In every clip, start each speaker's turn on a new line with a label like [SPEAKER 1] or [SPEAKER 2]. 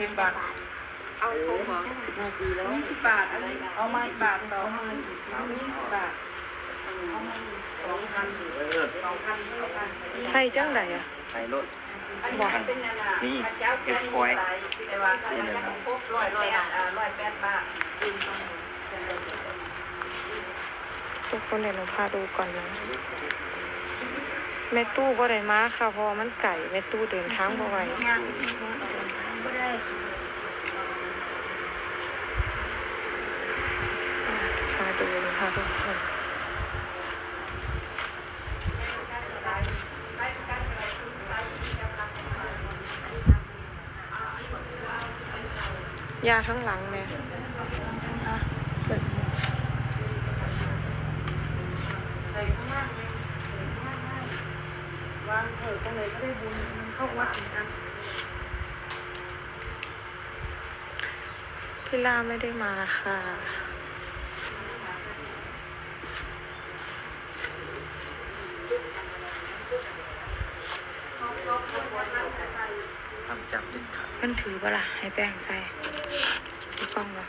[SPEAKER 1] สิบบาท
[SPEAKER 2] เอาทงเหรอ
[SPEAKER 1] ยี่สิบบาทอะไรเอามาสิบบาทต่อยี่สิบบาทสองพันสองพันสองพัน
[SPEAKER 3] ใส่จังไดอะ
[SPEAKER 4] ใส่รถ
[SPEAKER 1] อันนี้เป็นนานา
[SPEAKER 4] นี่
[SPEAKER 1] พระเจ้า
[SPEAKER 4] เก็บคอย
[SPEAKER 1] แต่ว่าเขาจะครบร้อยร้อยอ่าร้อยแปดบาท
[SPEAKER 3] ทุกคนเดี๋ยวหนูพาดูก่อนนะแม่ตู้บ่ได้มาค่ะเพราะว่ามันไก่แม่ตู้เดินทางบ่ไหว
[SPEAKER 2] งานก็ได้
[SPEAKER 3] พาดูนะคะทุกคนยาทั้งหลังแม่อะเปิด
[SPEAKER 1] ใส่ข้างล่างไหมวางเถอะตรงไหนก็ได้บุญมันเข้าวัดเหมือนกัน
[SPEAKER 3] พี่ล่าไม่ได้มาค่ะ
[SPEAKER 4] ทำจับดินขาด
[SPEAKER 3] มันถือปะล่ะ ให้แป้งใส่ดูกล้องวะ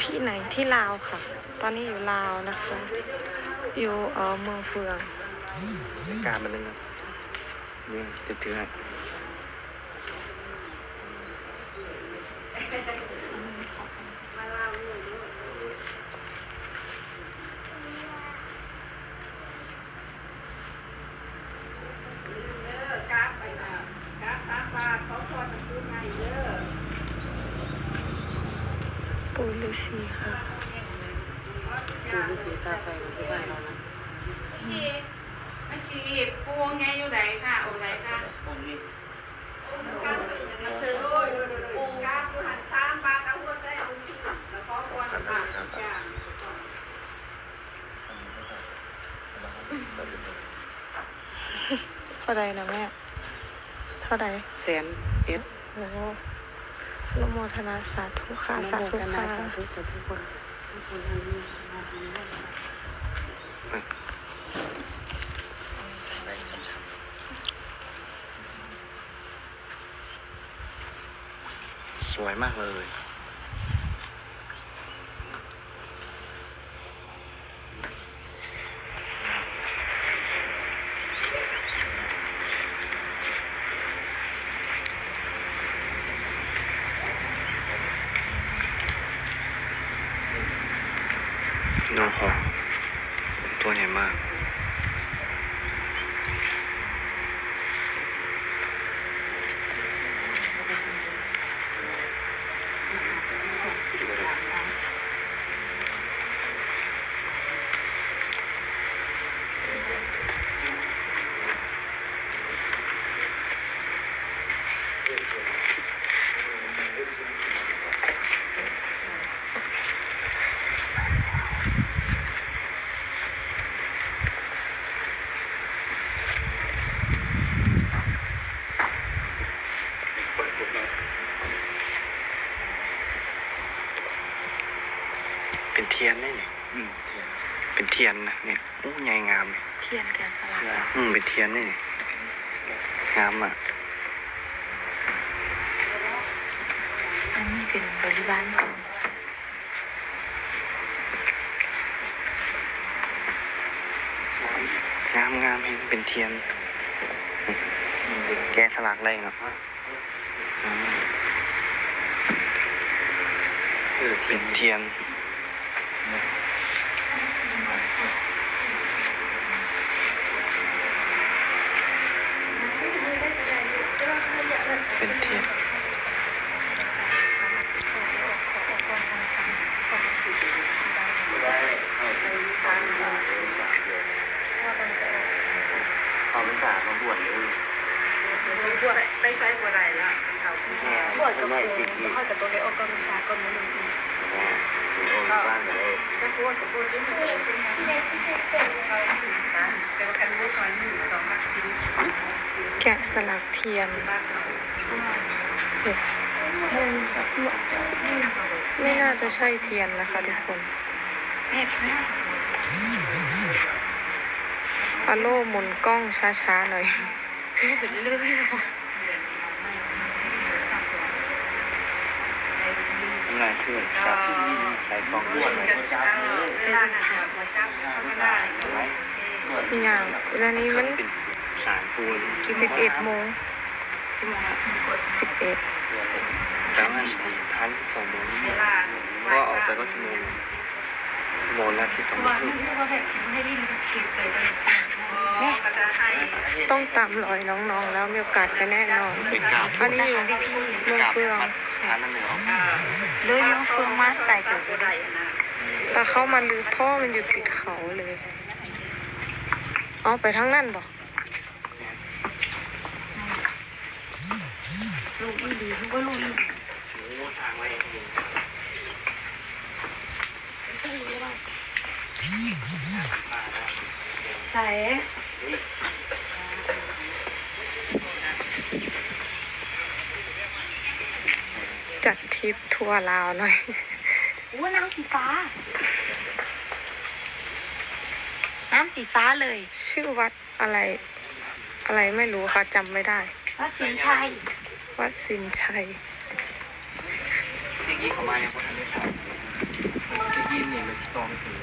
[SPEAKER 3] ที่ไหนที่ลาวค่ะ ตอนนี้อยู่ลาวนะคะ อยู่เออเมืองเฟือง
[SPEAKER 4] ในการมันนึงครับ นี่จะถือให้
[SPEAKER 1] เด้อกราฟไปนะกราฟสามบาทเขาทอดตะปูไงเด้อ
[SPEAKER 3] ปูฤาษีค่ะ
[SPEAKER 1] ดูฤาษีตาไฟของที่บ้านเรานะชีไม่ชี ปูไงอยู่ไหนค่ะโอ้ไหนค่ะ
[SPEAKER 4] ตรงนี้
[SPEAKER 1] กราฟเป็นเธอโอ้ยปูกราฟอยู่หันสามบาทเอาหัวใจเอาที่แล้วก็ควรบาทจ้า
[SPEAKER 3] เท่าใดนะแม่ เท่าใด
[SPEAKER 1] แสนเอ็ด
[SPEAKER 3] โอ้โหอนโมทนาสาธุค่ะสาธุค่ะ
[SPEAKER 1] สาธุกับทุกคนทุกคนทำนี่มาทำนี่
[SPEAKER 4] อะไรช้ำๆ สวยมากเลย น้องหอมตัวใหญ่มาก เป็นเทียนนี่นี่อืมเทียน เป็นเทียนนะเนี่ยอู้ใหญ่งามเลย
[SPEAKER 3] เทียนแกะสลัก
[SPEAKER 4] อืมเป็นเทียนนี่นี่งามอะ
[SPEAKER 3] อันนี้เป็นบริบาล
[SPEAKER 4] งามงามเห็นเป็นเทียนอืมแกะสลักอะไรเนาะอืมเป็นเทียน เป็นเทียนเขาเป็นสามาบวชเลย
[SPEAKER 1] บวชไปใส่บัวไรละเขา
[SPEAKER 2] บวชกับปูแล้วค่อยกับตัวได้ออกกำลังกายก่อนนิดนึง
[SPEAKER 4] บ้านเลย
[SPEAKER 1] ก็บวชกับบัวที่มันเองเป็นไงเราถึงนะแต่ว่าการบวชก่อนอยู่ต่อมักซิม
[SPEAKER 3] แกะสลักเทียน
[SPEAKER 1] บ้านเรา
[SPEAKER 3] ไม่น่าจะใช่เทียนนะคะทุกคน
[SPEAKER 1] แม่พี่
[SPEAKER 3] อาโลหมุนกล้องช้าๆหน่อย
[SPEAKER 2] ซื้อไปเรื่อย
[SPEAKER 4] ทำลายเสื้อจับใส่กล่องด้วย
[SPEAKER 1] จับเวลาหาหัวจับก็ได้
[SPEAKER 4] ไว้
[SPEAKER 3] อย่างเวลานี้มัน
[SPEAKER 4] เป็น สารปูน
[SPEAKER 3] สิบเอ็ดโมงสิบเอ็ด
[SPEAKER 4] แล้วมันพันสองโมง
[SPEAKER 1] เวลา
[SPEAKER 4] ก็ออกไปก็ชั่วโมงชั่วโมงละสิบสอง
[SPEAKER 2] ๆ
[SPEAKER 4] โม
[SPEAKER 2] ว่าง
[SPEAKER 4] ครึ่ง
[SPEAKER 2] ว่าแบบกินให้ลิ้นกินเลยจะ
[SPEAKER 1] แม่ก็จะให้
[SPEAKER 3] ต้องตามรอยน้องๆ แล้วมีโอกาสไปแน่นอน
[SPEAKER 4] เป็นกาบ
[SPEAKER 3] อันนี้อยู่เมืองเฟือง
[SPEAKER 4] ร้านนั้นเลยเหรอ
[SPEAKER 2] เลยน้องเฟืองมาใส่
[SPEAKER 1] จั
[SPEAKER 2] ตั
[SPEAKER 1] บ
[SPEAKER 2] ว
[SPEAKER 1] ก็ได้นะ
[SPEAKER 3] แต่เข้ามาลือพ่อมันอยู่ติดเขาเลย เอาไปทั้งนั่นบอก
[SPEAKER 2] ลูกอี ดีลูกก็ลูกอี
[SPEAKER 4] ทางไว้
[SPEAKER 2] ใส่
[SPEAKER 3] จัดทริปทัวร์ลาวหน่อย
[SPEAKER 2] อู้น้ำสีฟ้า น้ำสีฟ้าเลย
[SPEAKER 3] ชื่อวัดอะไร อะไรไม่รู้ค่ะจำไม่ได้
[SPEAKER 2] วัดสินชัย
[SPEAKER 3] วัดสินชัย
[SPEAKER 4] ที่กี้เขามาเนี่ยคนทันได้สามที่กี้เนี่ยมันตองถึง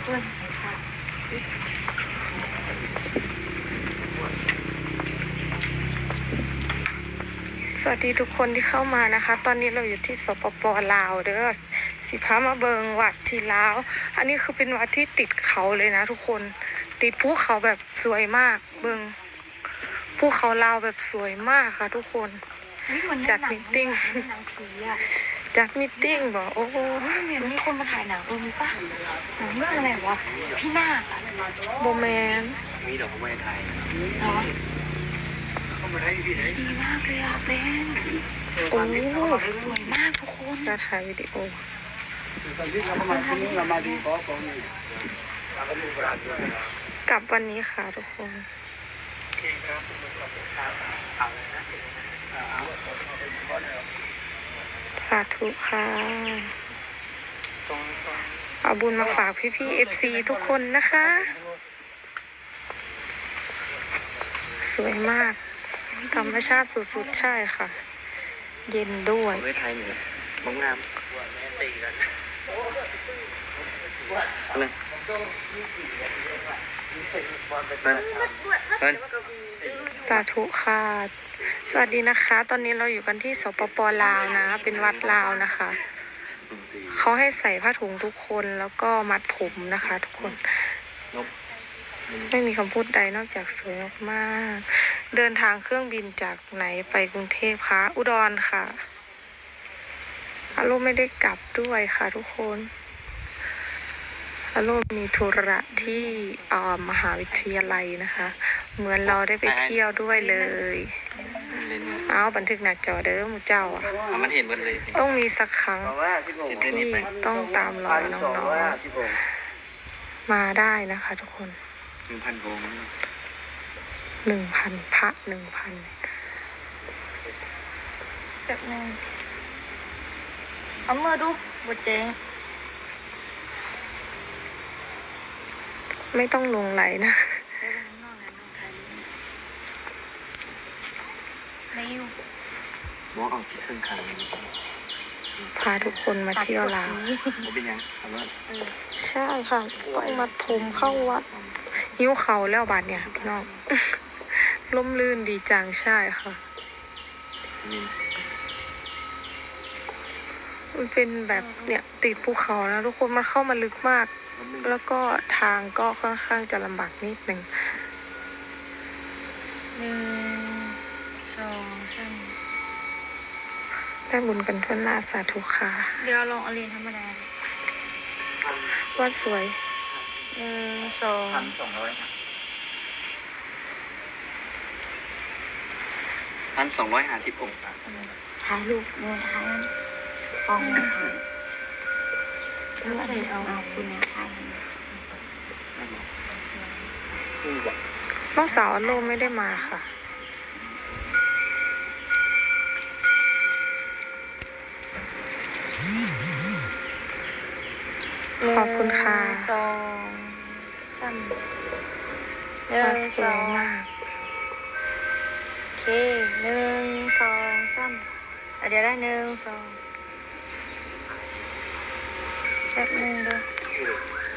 [SPEAKER 2] เพื่อนสีฟ้า
[SPEAKER 3] สวัสดีทุกคนที่เข้ามานะคะ ตอนนี้เราอยู่ที่สปปลาวเด้อสิพามาเบิงวัดที่ลาว อันนี้คือเป็นวัดที่ติดเขาเลยนะทุกคน ติดภูเขาแบบสวยมากเบิงภูเขาลาวแบบสวยมากค่ะทุกคน จัด
[SPEAKER 2] หนัง
[SPEAKER 3] มิทติ้ง
[SPEAKER 2] เหมือนหนังสีอะ
[SPEAKER 3] จัดมิทติ้งบอกโอ้โห
[SPEAKER 2] เฮ้ยเหมือนมีคนมาถ่ายหนังเออมีป่ะหนังเรื่องอะไรวะพี่นาคอะ
[SPEAKER 3] โบแมน
[SPEAKER 4] มีดอกไม้ไทย
[SPEAKER 2] เนาะ
[SPEAKER 4] เข้ามาได้พี่ไหน
[SPEAKER 2] ดีมากเลยอะเป็น
[SPEAKER 3] โอ้
[SPEAKER 2] สวยมากทุกคน
[SPEAKER 3] จะถ่ายวิดีโอกลับวันนี้ค่ะทุกคน สาธุค่ะ เอาบุญมาฝากพี่พี่เอฟซีทุกคนนะคะ สวยมาก ธรรมชาติสุดๆ ใช่ค่ะ เย็นด้วย
[SPEAKER 4] ไว้ไทยเหนือบ้องงามตีกันนั่นนั่นนั่น
[SPEAKER 3] สาธุค่ะ สวัสดีนะคะ ตอนนี้เราอยู่กันที่สปปลาวนะ เป็นวัดลาวนะคะ เขาให้ใส่ผ้าถุงทุกคนแล้วก็มัดผมนะคะ ทุกคน ไม่มีคำพูดใดนอกจากสวยมากๆเดินทางเครื่องบินจากไหนไปกรุงเทพคะ อุดรค่ะอาโลไม่ได้กลับด้วยค่ะทุกคนอาโลมีธุระที่ออมหาวิทยาลัยนะคะ เหมือนเราได้ไปเที่ยวด้วยเลย
[SPEAKER 4] เล่นเนี่ย
[SPEAKER 3] เอาบันทึกหน้าจอเด้อหมูเจ้าอะ
[SPEAKER 4] เอามันเห็นหมดเลย
[SPEAKER 3] ต้องมีสักครั้ง
[SPEAKER 4] เห็นเท่านี้
[SPEAKER 3] ที่
[SPEAKER 4] ไป
[SPEAKER 3] ต้องตามรอยน้องๆมาได้นะคะทุกคน
[SPEAKER 4] หนึ่งพันโวง
[SPEAKER 3] หนึ่งพันพระหนึ่งพัน
[SPEAKER 2] แบบนึงเอามือดูบดเจ๊ง
[SPEAKER 3] ไม่ต้องลงไหลนะ
[SPEAKER 2] ไม่อยู่
[SPEAKER 4] มองเอาที่เครื่องคาง
[SPEAKER 3] พาทุกคนมาเที่ยวลาว
[SPEAKER 4] ผมเป็นยังถามว่า
[SPEAKER 3] ใช่ค่ะต้องมัดผมเข้าวัดหิ้วเขาแล้วบาดเนี่ยพี่น้องล่มลื่นดีจังใช่ค่ะ
[SPEAKER 4] นี่
[SPEAKER 3] มันเป็นแบบเนี่ยติดภูเขานะทุกคนมันเข้ามาลึกมาก แล้วก็ทางก็ค่อนข้างจะลำบากนิดหนึ่ง
[SPEAKER 2] หนึ่งสองสาม
[SPEAKER 3] ได้บุญกันทั่วหน้าสาธุค่ะ
[SPEAKER 2] เดี๋ยวลองเอาเรียนธรรมดา
[SPEAKER 3] วัดสวย
[SPEAKER 2] หนึ่งสอง
[SPEAKER 4] พันสองร้อยพันสองร้อยห้าสิบองค์
[SPEAKER 2] ถ่ายรูปเมื่อถ่ายฟองแล้วใส่เอาเอาคุณเนี่ยถ่าย
[SPEAKER 4] คือแบบ
[SPEAKER 3] น้องสาวอโลไม่ได้มาค่ะ ขอบคุณค่ะ
[SPEAKER 2] หนึ่งสองสามหนึ่
[SPEAKER 3] ว่างส
[SPEAKER 2] ส
[SPEAKER 3] ว
[SPEAKER 2] อยง
[SPEAKER 3] มาก
[SPEAKER 2] โอเคหนึ่งสองสามอะเดี๋ยวได้หนึ่งสองแป๊บหนึ่งเด้อ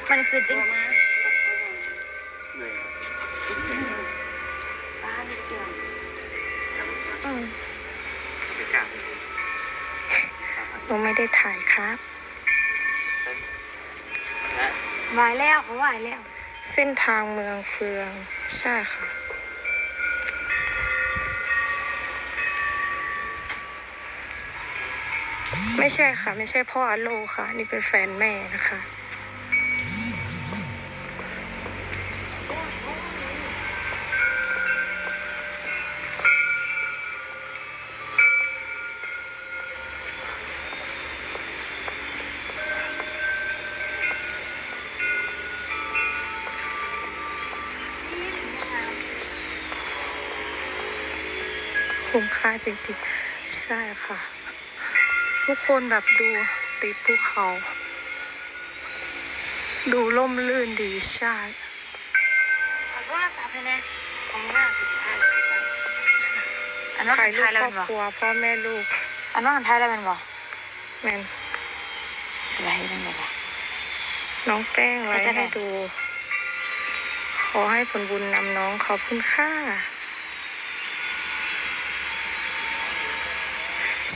[SPEAKER 2] มันคือจริงอืม
[SPEAKER 3] หนูไม่ได้ถ่ายครับ
[SPEAKER 2] วายแล้วเขาวายแล้ว
[SPEAKER 3] เส้นทางเมืองเฟือง ใช่ค่ะ ไม่ใช่ค่ะ ไม่ใช่พ่ออโลค่ะ นี่เป็นแฟนแม่นะคะ คุ้มค่าจริงๆ ใช่ค่ะ ทุกคนแบบดูติดภูเขา ดูร่มรื่นดีใช่
[SPEAKER 2] เอาโทรศัพท์เลยนะของหน้าคือสิถ่ายคลิปไว้อันนั้น
[SPEAKER 3] ถ่ายรู
[SPEAKER 2] ถ่า
[SPEAKER 3] ป
[SPEAKER 2] ยแล้ว
[SPEAKER 3] คร
[SPEAKER 2] มั
[SPEAKER 3] อบ
[SPEAKER 2] นบอก
[SPEAKER 3] ครัวพ่อแม่ลูก
[SPEAKER 2] อันนั้นถ่ายแล้วมันบอก
[SPEAKER 3] แมน
[SPEAKER 2] สไลด์นั่นเลยว่ะ
[SPEAKER 3] น้องแป้งไว้
[SPEAKER 2] แล้วจะไหน
[SPEAKER 3] ให้ดู ขอให้ผลบุญนำน้องขอบคุณค่า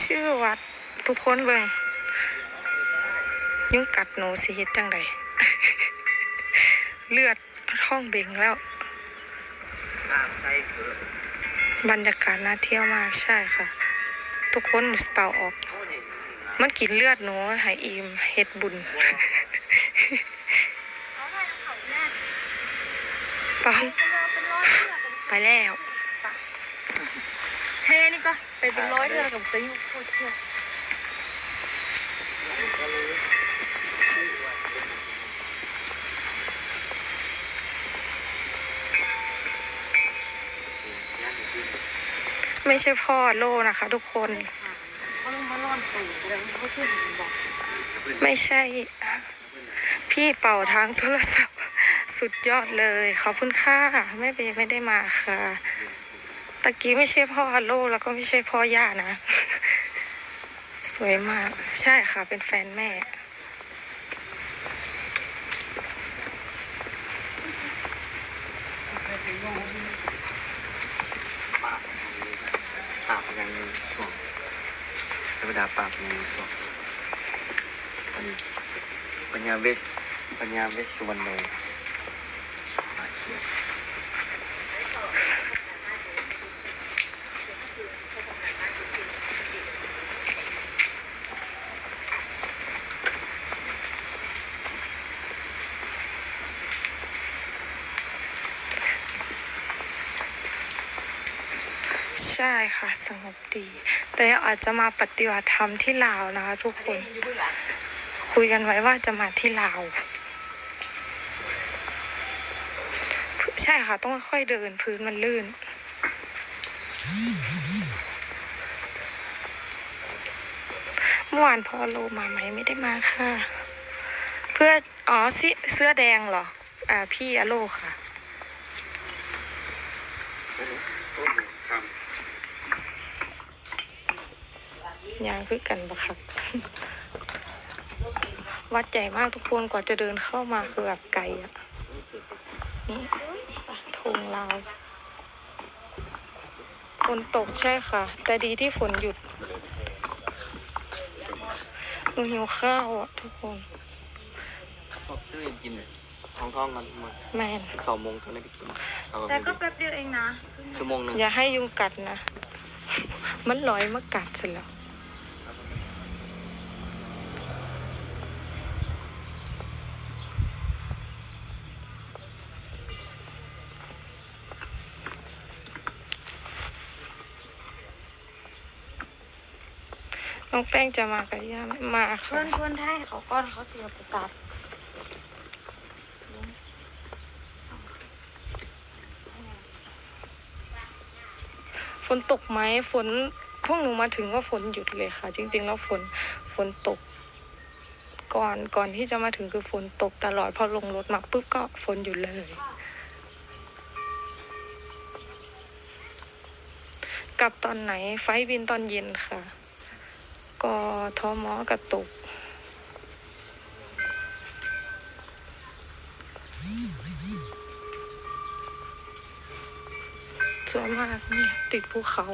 [SPEAKER 3] ชื่อวัดทุกคนเบิ่งยุ่งกัดหนูสิเฮ็ดจังใดเลือดท้องเบ่งแล้ว บรรยากาศน่าเที่ยวมากใช่ค่ะ ทุกคนสเป่าออก มันกินเลือดหนูหายอิ่มเฮ็ดบุญเป่าไปแล้ว
[SPEAKER 2] เฮ้นี่ก็ ไปเป็นร้อยเดือกับตัวอยู่พูดเชื่อ
[SPEAKER 3] ไม่ใช่พ่อโลนะคะ ทุกคน ไม่ใช่ พี่เป่าทางโทรศัพท์ สุดยอดเลย ขอบคุณค่ะไม่เบไม่ได้มาค่ะ ตะกี้ไม่ใช่พ่อโลแล้วก็ไม่ใช่พ่อย่านะ สวยมาก ใช่ค่ะ เป็นแฟนแม่
[SPEAKER 4] ปากยังมีช่วงธรรมดาปากมีช่วงอันนี้ปัญญาเวสปัญญาเวสสุวรรณโน
[SPEAKER 3] ใช่ค่ะสงบดี แต่อาจจะมาปฏิบัติธรรมที่ลาวนะคะ ทุกคน คุยกันไว้ว่าจะมาที่ลาว ใช่ค่ะ ต้องค่อยเดินพื้นมันลื่น เมื่อวานพอโลมาไหมไม่ได้มาค่ะ เพื่ออ๋อเสื้อแดงเหรอ อ่าพี่อโลค่ะ ยางคือกันบะคักวัดใหญ่มากทุกคนกว่าจะเดินเข้ามาคือแบบไกลอะ นี่ธงลาวฝนตกใช่ค่ะ แต่ดีที่ฝนหยุดหนูหิวข้าวอะทุกคน
[SPEAKER 4] ชอบตู้เย็นกินท้องท้องๆกันมา
[SPEAKER 3] แมน
[SPEAKER 4] สองโมงเท่านั้นไปกินเอา
[SPEAKER 2] แต่ก็
[SPEAKER 4] ไป
[SPEAKER 2] แป๊บเดียวเองนะ
[SPEAKER 4] ชั่วโมงหนึ่ง
[SPEAKER 3] อย่าให้ยุงกัดนะ มันลอยมากัดเสร็จแล้ว น้องแป้งจะมากับย่าไหมมาค่ะ เพื่
[SPEAKER 2] อนเพื่อนให้เขาก้อนเขาเสียประตัด
[SPEAKER 3] ฝนตกไหมฝนพวกหนูมาถึงก็ฝนหยุดเลยค่ะ จริง ๆ แล้วฝนฝนตก ก่อนก่อนที่จะมาถึงคือฝนตกตลอดพอลงรถมาปุ๊บก็ฝนหยุดเลย กลับตอนไหนไฟบินตอนเย็นค่ะ กทมกระตุก สวยมากนี่ติดภูเขา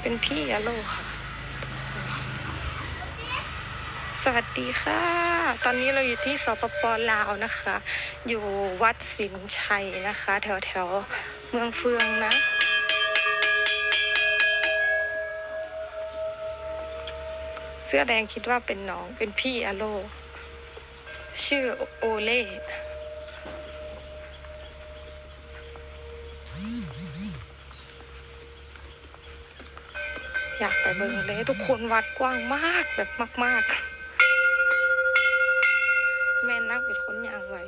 [SPEAKER 3] เป็นพี่อะโลค่ะ สวัสดีค่ะ ตอนนี้เราอยู่ที่สปปลาวนะคะ อยู่วัดสินชัยนะคะ แถวแถว เมืองเฟืองนะ เสื้อแดงคิดว่าเป็นน้องเป็นพี่อะโล ชื่อโอเล่อยากไปเบิงเลยทุกคนวัดกว้างมากแบบมาก ๆ แม่นักเป็นคนยางไว้